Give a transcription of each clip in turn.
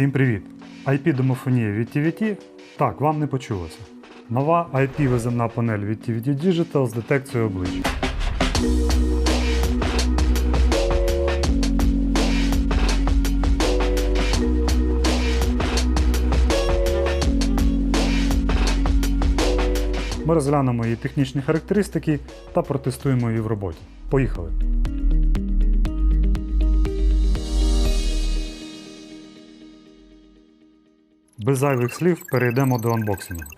Всім привіт! IP-домофонія від TVT? Так, вам не почулося. Нова IP-виземна панель від TVT Digital з детекцією обличчя. Ми розглянемо її технічні характеристики та протестуємо її в роботі. Поїхали! Без зайвих слів перейдемо до анбоксингу.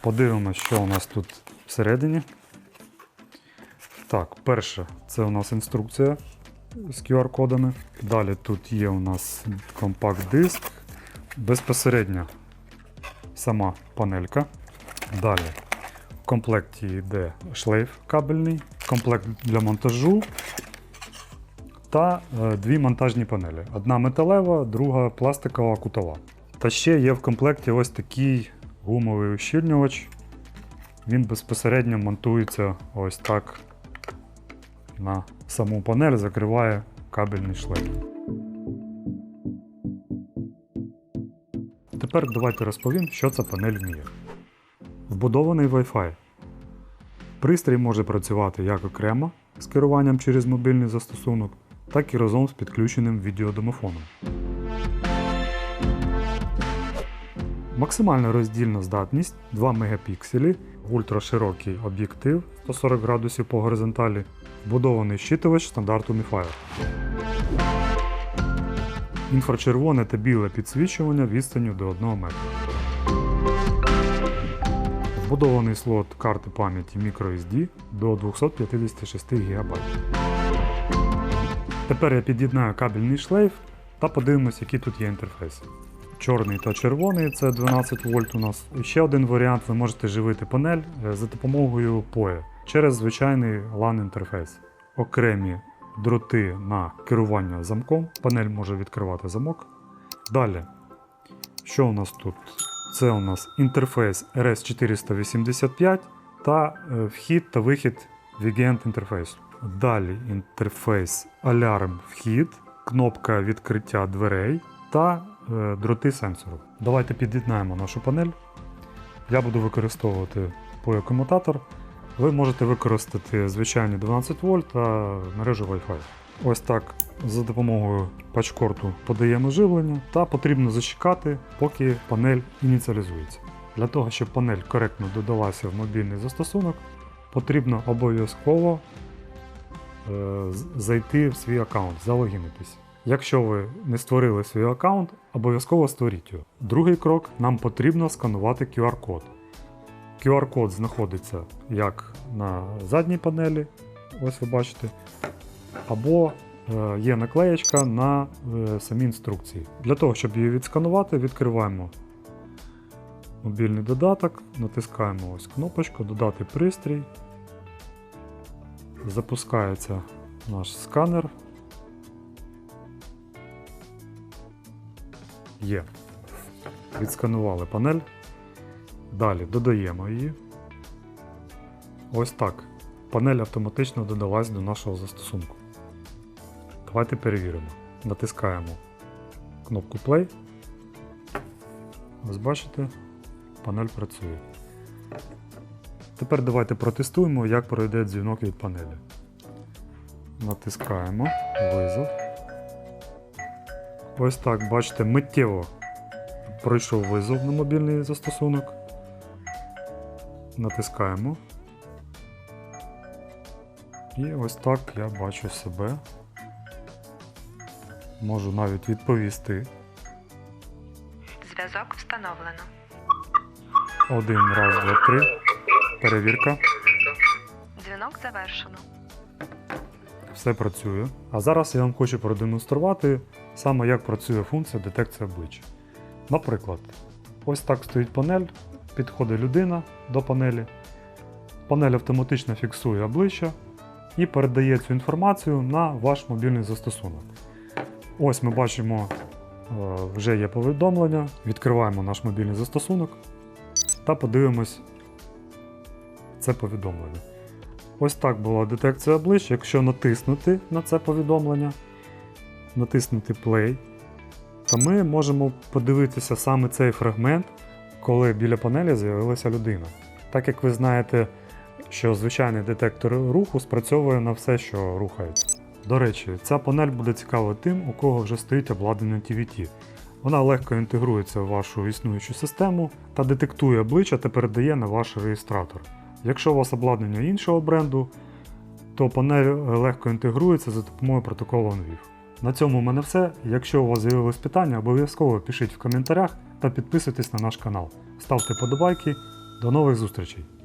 Подивимося, що у нас тут всередині. Так, перше, це у нас інструкція з QR-кодами. Далі тут є у нас компакт-диск. Безпосередньо сама панелька. Далі в комплекті йде шлейф кабельний, комплект для монтажу та е, дві монтажні панелі. Одна металева, друга пластикова кутова. Та ще є в комплекті ось такий гумовий ущільнювач. Він безпосередньо монтується ось так на саму панель, закриває кабельний шлейф. Тепер давайте розповім, що ця панель вміє. Вбудований Wi-Fi. Пристрій може працювати як окремо з керуванням через мобільний застосунок, так і разом з підключеним відеодомофоном. Максимальна роздільна здатність 2 мегапікселі, ультраширокий об'єктив 140 градусів по горизонталі, вбудований щитувач стандарту MiFire. Інфрачервоне та біле підсвічування відстанню до 1 метра. Вбудований слот карти пам'яті microSD до 256 ГБ. Тепер я під'єднаю кабельний шлейф та подивимось, які тут є інтерфейси. Чорний та червоний це 12 вольт у нас. І ще один варіант ви можете живити панель е, за допомогою POE через звичайний LAN інтерфейс. Окремі дроти на керування замком. Панель може відкривати замок. Далі, що у нас тут? Це у нас інтерфейс RS485 та е, вхід та вихід VGN інтерфейсу. Далі інтерфейс алярм вхід, кнопка відкриття дверей та е, дроти сенсору. Давайте під'єднаємо нашу панель. Я буду використовувати POE-комутатор. Ви можете використати звичайні 12 вольт та мережу Wi-Fi. Ось так за допомогою пачкорту подаємо живлення та потрібно зачекати, поки панель ініціалізується. Для того, щоб панель коректно додалася в мобільний застосунок, потрібно обов'язково зайти в свій аккаунт, залогінитись. Якщо ви не створили свій аккаунт, обов'язково створіть його. Другий крок нам потрібно сканувати QR-код. QR-код знаходиться як на задній панелі, ось ви бачите, або е, є наклеєчка на е, самій інструкції. Для того, щоб її відсканувати, відкриваємо мобільний додаток, натискаємо ось кнопочку Додати пристрій. Запускається наш сканер. Є. Відсканували панель. Далі додаємо її. Ось так. Панель автоматично додалась до нашого застосунку. Давайте перевіримо. Натискаємо кнопку Play. Ось бачите, панель працює. Тепер давайте протестуємо, як пройде дзвінок від панелі. Натискаємо визов. Ось так, бачите, миттєво пройшов визов на мобільний застосунок. Натискаємо. І ось так я бачу себе. Можу навіть відповісти Зв'язок встановлено. один раз, два, три. Перевірка. Дзвінок завершено. Все працює. А зараз я вам хочу продемонструвати саме як працює функція детекції обличчя. Наприклад, ось так стоїть панель, підходить людина до панелі. Панель автоматично фіксує обличчя і передає цю інформацію на ваш мобільний застосунок. Ось ми бачимо, е, вже є повідомлення. Відкриваємо наш мобільний застосунок та подивимось це повідомлення. Ось так була детекція обличчя. Якщо натиснути на це повідомлення, натиснути Play, то ми можемо подивитися саме цей фрагмент, коли біля панелі з'явилася людина. Так як ви знаєте, що звичайний детектор руху спрацьовує на все, що рухається. До речі, ця панель буде цікава тим, у кого вже стоїть обладнання TVT. Вона легко інтегрується в вашу існуючу систему та детектує обличчя та передає на ваш реєстратор. Якщо у вас обладнання іншого бренду, то панель легко інтегрується за допомогою протоколу NVIF. На цьому в мене все. Якщо у вас з'явились питання, обов'язково пишіть в коментарях та підписуйтесь на наш канал. Ставте подобайки. До нових зустрічей!